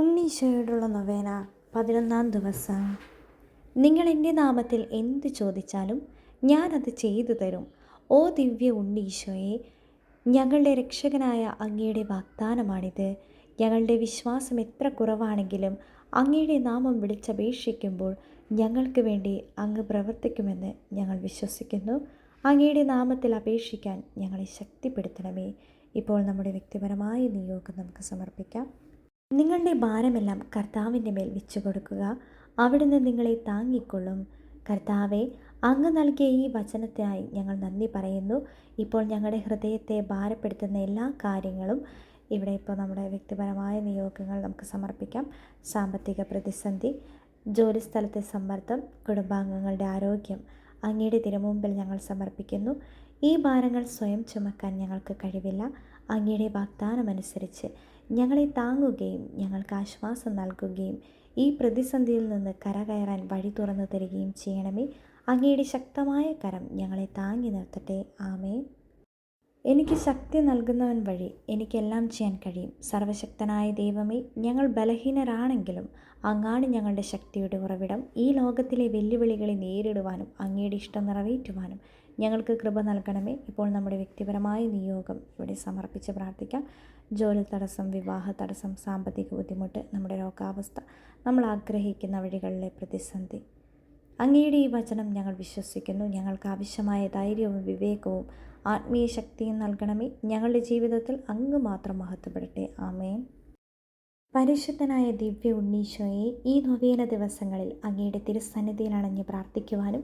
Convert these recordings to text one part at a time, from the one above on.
ഉണ്ണീശോയോടുള്ള നൊവേന പതിനൊന്നാം ദിവസം. നിങ്ങൾ എന്റെ നാമത്തിൽ എന്ത് ചോദിച്ചാലും ഞാനത് ചെയ്തു തരും. ഓ ദിവ്യ ഉണ്ണീശോയെ ഞങ്ങളുടെ രക്ഷകനായ അങ്ങയുടെ വാഗ്ദാനമാണിത്. ഞങ്ങളുടെ വിശ്വാസം എത്ര കുറവാണെങ്കിലും അങ്ങയുടെ നാമം വിളിച്ചപേക്ഷിക്കുമ്പോൾ ഞങ്ങൾക്ക് വേണ്ടി അങ്ങ് പ്രവർത്തിക്കുമെന്ന് ഞങ്ങൾ വിശ്വസിക്കുന്നു. അങ്ങയുടെ നാമത്തിൽ അപേക്ഷിക്കാൻ ഞങ്ങളെ ശക്തിപ്പെടുത്തണമേ. ഇപ്പോൾ നമ്മുടെ വ്യക്തിപരമായ നിയോഗം നമുക്ക് സമർപ്പിക്കാം. നിങ്ങളുടെ ഭാരമെല്ലാം കർത്താവിന്റെ മേൽ വെച്ചു കൊടുക്കുക അവിടുന്ന് നിങ്ങളെ താങ്ങിക്കൊള്ളും. കർത്താവെ അങ്ങ് നൽകിയ ഈ വചനത്തിനായി ഞങ്ങൾ നന്ദി പറയുന്നു. ഇപ്പോൾ ഞങ്ങളുടെ ഹൃദയത്തെ ഭാരപ്പെടുത്തുന്ന എല്ലാ കാര്യങ്ങളും ഇവിടെ ഇപ്പോൾ നമ്മുടെ വ്യക്തിപരമായ നിയോഗങ്ങൾ നമുക്ക് സമർപ്പിക്കാം. സാമ്പത്തിക പ്രതിസന്ധി ജോലിസ്ഥലത്തെ സമ്മർദ്ദം കുടുംബാംഗങ്ങളുടെ ആരോഗ്യം അങ്ങയുടെ തിരുമുമ്പിൽ ഞങ്ങൾ സമർപ്പിക്കുന്നു. ഈ ഭാരങ്ങൾ സ്വയം ചുമക്കാൻ ഞങ്ങൾക്ക് കഴിവില്ല. അങ്ങയുടെ വാഗ്ദാനമനുസരിച്ച് ഞങ്ങളെ താങ്ങുകയും ഞങ്ങൾക്ക് ആശ്വാസം നൽകുകയും ഈ പ്രതിസന്ധിയിൽ നിന്ന് കരകയറാൻ വഴി തുറന്നു തരികയും ചെയ്യണമേ. അങ്ങയുടെ ശക്തമായ കരം ഞങ്ങളെ താങ്ങി നിർത്തട്ടെ. ആമേ എനിക്ക് ശക്തി നൽകുന്നവൻ വഴി എനിക്കെല്ലാം ചെയ്യാൻ കഴിയും. സർവശക്തനായ ദൈവമേ ഞങ്ങൾ ബലഹീനരാണെങ്കിലും അങ്ങാണ് ഞങ്ങളുടെ ശക്തിയുടെ ഉറവിടം. ഈ ലോകത്തിലെ വെല്ലുവിളികളെ നേരിടുവാനും അങ്ങയുടെ ഇഷ്ടം നിറവേറ്റുവാനും ഞങ്ങൾക്ക് കൃപ നൽകണമേ. ഇപ്പോൾ നമ്മുടെ വ്യക്തിപരമായ നിയോഗം ഇവിടെ സമർപ്പിച്ച് പ്രാർത്ഥിക്കാം. ജോലി തടസ്സം വിവാഹ തടസ്സം സാമ്പത്തിക ബുദ്ധിമുട്ട് നമ്മുടെ രോഗാവസ്ഥ നമ്മൾ ആഗ്രഹിക്കുന്ന വഴികളിലെ പ്രതിസന്ധി. അങ്ങയുടെ ഈ വചനം ഞങ്ങൾ വിശ്വസിക്കുന്നു. ഞങ്ങൾക്ക് ആവശ്യമായ ധൈര്യവും വിവേകവും ആത്മീയ ശക്തിയും നൽകണമേ. ഞങ്ങളുടെ ജീവിതത്തിൽ അങ്ങ് മാത്രം മഹത്വപ്പെടട്ടെ. ആമേൻ. പരിശുദ്ധനായ ദിവ്യ ഉണ്ണീശോയെ ഈ നൊവേന ദിവസങ്ങളിൽ അങ്ങയുടെ തിരുസന്നിധിയിൽ അണഞ്ഞ് പ്രാർത്ഥിക്കുവാനും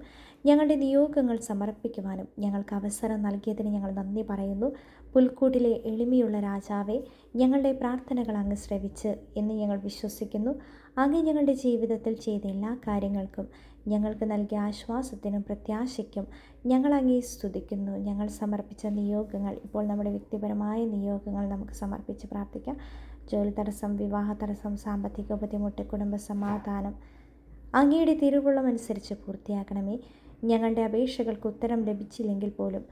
ഞങ്ങളുടെ നിയോഗങ്ങൾ സമർപ്പിക്കുവാനും ഞങ്ങൾക്ക് അവസരം നൽകിയതിന് ഞങ്ങൾ നന്ദി പറയുന്നു. പുൽക്കൂട്ടിലെ എളിമയുള്ള രാജാവെ ഞങ്ങളുടെ പ്രാർത്ഥനകൾ അങ്ങ് ശ്രവിച്ച് എന്ന് ഞങ്ങൾ വിശ്വസിക്കുന്നു. അങ്ങ് ഞങ്ങളുടെ ജീവിതത്തിൽ ചെയ്ത എല്ലാ കാര്യങ്ങൾക്കും ഞങ്ങൾക്ക് നൽകിയ ആശ്വാസത്തിനും പ്രത്യാശയ്ക്കും ഞങ്ങൾ അങ്ങേ സ്തുതിക്കുന്നു. ഞങ്ങൾ സമർപ്പിച്ച നിയോഗങ്ങൾ ഇപ്പോൾ നമ്മുടെ വ്യക്തിപരമായ നിയോഗങ്ങൾ നമുക്ക് സമർപ്പിച്ച് പ്രാർത്ഥിക്കാം. ജോലി തടസ്സം വിവാഹ തടസ്സം സാമ്പത്തിക ബുദ്ധിമുട്ട് കുടുംബ സമാധാനം അങ്ങയുടെ തിരുവുള്ളമനുസരിച്ച് പൂർത്തിയാക്കണമേ. ഞങ്ങളുടെ അപേക്ഷകൾക്ക് ഉത്തരം ലഭിച്ചില്ലെങ്കിൽ പോലും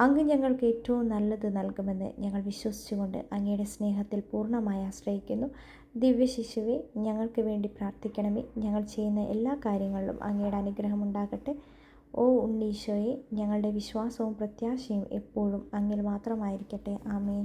അങ്ങ് ഞങ്ങൾക്ക് ഏറ്റവും നല്ലത് നൽകുമെന്ന് ഞങ്ങൾ വിശ്വസിച്ചുകൊണ്ട് അങ്ങയുടെ സ്നേഹത്തിൽ പൂർണമായി ആശ്രയിക്കുന്നു. ദിവ്യ ശിശുവെ ഞങ്ങൾക്ക് വേണ്ടി പ്രാർത്ഥിക്കണമേ. ഞങ്ങൾ ചെയ്യുന്ന എല്ലാ കാര്യങ്ങളിലും അങ്ങയുടെ അനുഗ്രഹം ഉണ്ടാകട്ടെ. ഓ ഉണ്ണീശോയെ ഞങ്ങളുടെ വിശ്വാസവും പ്രത്യാശയും എപ്പോഴും അങ്ങിൽ മാത്രമായിരിക്കട്ടെ. ആമേൻ.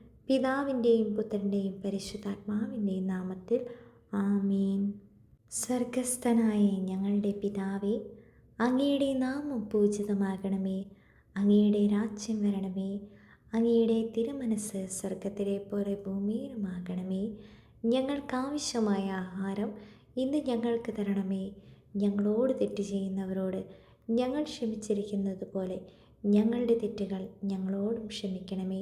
പിതാവിന്റെയും പുത്രന്റെയും പരിശുദ്ധാത്മാവിന്റെയും നാമത്തിൽ ആമീൻ. സ്വർഗസ്ഥനായ ഞങ്ങളുടെ പിതാവേ അങ്ങയുടെ നാമം പൂജിതമാകണമേ. അങ്ങയുടെ രാജ്യം വരണമേ. അങ്ങയുടെ തിരുമനസ് സ്വർഗത്തിലെ പോലെ ഭൂമിയിലുമാകണമേ. ഞങ്ങൾക്കാവശ്യമായ ആഹാരം ഇന്ന് ഞങ്ങൾക്ക് തരണമേ. ഞങ്ങളോട് തെറ്റ് ചെയ്യുന്നവരോട് ഞങ്ങൾ ക്ഷമിച്ചിരിക്കുന്നത് പോലെ ഞങ്ങളുടെ തെറ്റുകൾ ഞങ്ങളോടും ക്ഷമിക്കണമേ.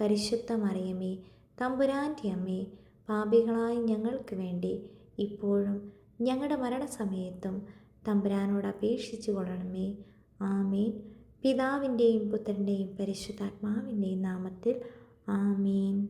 പരിശുദ്ധ മറിയമേ തമ്പുരാന്റെ അമ്മേ പാപികളായ ഞങ്ങൾക്ക് വേണ്ടി ഇപ്പോഴും ഞങ്ങളുടെ മരണസമയത്തും തമ്പുരാനോട് അപേക്ഷിച്ചു കൊള്ളണമേ. ആമേൻ. പിതാവിന്റെയും പുത്രന്റെയും പരിശുദ്ധാത്മാവിന്റെയും നാമത്തിൽ ആമേൻ.